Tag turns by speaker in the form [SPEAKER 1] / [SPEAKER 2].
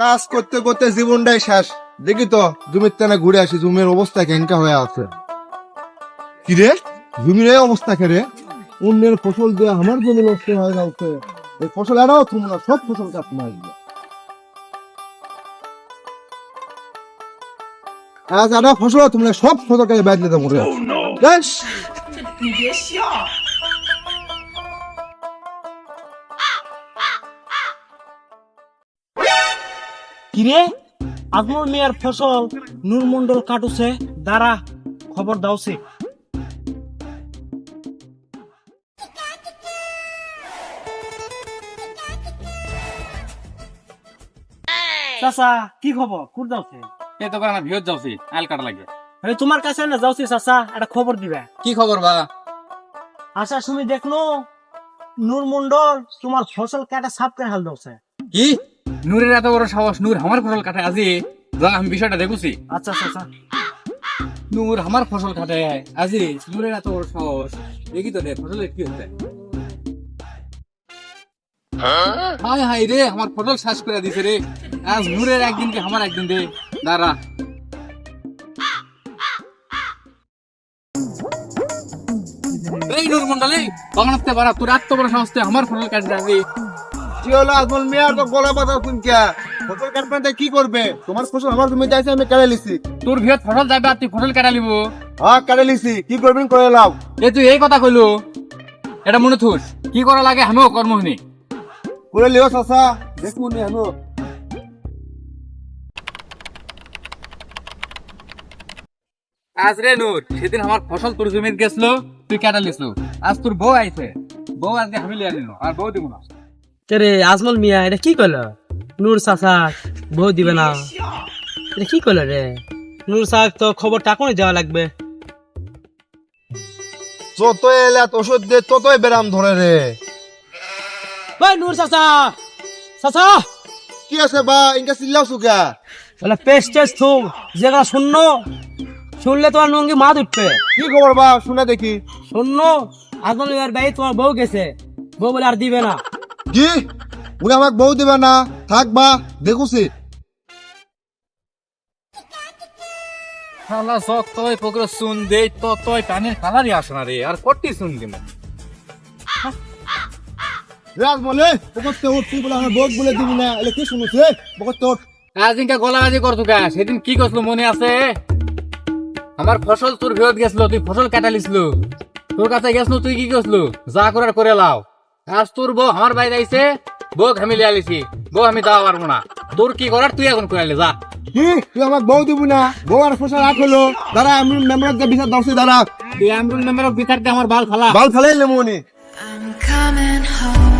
[SPEAKER 1] কাজ করতে করতে জীবনটাই শেষ। দেখি তো জমির টানে ঘুরে আসি জমির অবস্থা কেনকা হয়ে আছে। কি রে? জমির এই অবস্থা কে রে? অন্যের ফসল দিয়ে আমার জমি নষ্ট হয়ে যাচ্ছে এই ফসল এরাও তোমরা সব ফসল কাট মারবে আজ আরা ফসল তোমরা সব ফসল কাজে বাইরে দেবো রে।
[SPEAKER 2] কিরে? আগুন মিয়ার ফসল নূরমন্ডল কাটুছে দাঁড়া খবর দাওছে। চাচা কি খবর? কুর যাওছে?
[SPEAKER 3] এই তো না ভিউজ যাচ্ছি আল কাটা লাগে।
[SPEAKER 2] এই তোমার কাছে না যাওছি চাচা একটা খবর দিবে।
[SPEAKER 3] কি খবর বা?
[SPEAKER 2] আশা শুনি দেখল নূরমন্ডল তোমার ফসল কাটা সাপ করে হাল দাওছে
[SPEAKER 3] কি? নূরের এত বড় সাহস নূর আমার ফসল কাটে আজি। যা আমি বিষয়টা দেখুছি।
[SPEAKER 2] আচ্ছা আচ্ছা
[SPEAKER 3] নূর আমার ফসল কাটে আজি নূরের এত বড় সাহস। দেখি তো রে ফসলের কি হচ্ছে হাই হাই রে আমার ফসল শ্বাস করে দিছে রে। আজ নূরের একদিন কে আমার একদিন রে দাঁড়া। এই নূর মন্ডলে বাগানাতে পারা তোর এত বড় সাহস আমার ফসল কাটতে আসবি
[SPEAKER 1] কি হলো আজমল মিয়ার তো গলা পাতা শুন ফসল কাটবেন কি করবে? তোমার ফসল আমার জমিতে আছে আমি কেড়ে লিছি
[SPEAKER 3] তোর ভিতর ফসল যাবে আর তুই ফসল কাটা লিব
[SPEAKER 1] হ্যাঁ কেড়ে লিছি কি করবেন করে লাও।
[SPEAKER 3] এ তুই এই কথা কইলো? এটা মনে থুস। কি করা লাগে আমিও কর্মহীনী
[SPEAKER 1] করে লিও চাচা দেখুন নি আমিও
[SPEAKER 3] আজ রে নূর সেদিন আমার ফসল তোর জমিতে গেছিল তুই কেটা আজ তোর বউ আইছে। বউ আজকে আমি লিয়ে নিল আর বউ দিব না।
[SPEAKER 2] রে আজমল মিয়া এটা কি কইল? নূর চাচা বউ দিবে না। এটা কি কইল রে? নূর চাক তো খবর টাকুনে যাওয়া লাগবে?
[SPEAKER 1] যত এলে ওষুধ দিয়ে ততই বেরাম ধরে রে।
[SPEAKER 2] ওই নূর চাচা! চাচা!
[SPEAKER 1] কি আছে বা ইনকা চিল্লাও সুকা
[SPEAKER 2] বলে পেস্ট টেস্ট থুম যেগুলা শূন্য শুনলে তোমার নঙ্গি মাত উঠবে।
[SPEAKER 1] কি খবর বা শুনে দেখি।
[SPEAKER 2] শূন্য আজমল মিয়ার ভাই তোমার বউ গেছে। বউ বলে আর দিবে না।
[SPEAKER 1] কি উনি আমাকে বউ দিবে না থাক বা দেখুছি।
[SPEAKER 3] শালা পকরে শুন দে পানির কালারই আসে না রে আর কটি শুন দিম?
[SPEAKER 1] রাজ বলে উঠ তুই বলে আমার বলে দিবি না এলে কি শুনুছে বকতে উঠ
[SPEAKER 3] আজ দিনকা গলাবাজি করতো কা? সেদিন কি করছিল মনে আছে? আমার ফসল তোর ভিতর গেছিল তুই ফসল কাটা লিছিল তোর কাছে গেছিল তুই কি করছিল? যা করার করে লাও। আজ তোর বউ আমার বাইরে আইছে বউ আমি লিয়ে আলিছি বউ আমি দাওয়া পারব না। তোর কি করার তুই এখন করে যা।
[SPEAKER 1] কি তুই আমার বউ দিব না। বউ আর ফসল রাখ হলো। দাঁড়া আমি মেম্বারের যে বিচার দর্শি দাঁড়া
[SPEAKER 3] তুই আমরুল নামের বিচার দে আমার বাল খালা
[SPEAKER 1] বাল ফেলাই নেমনি
[SPEAKER 4] I'm coming home.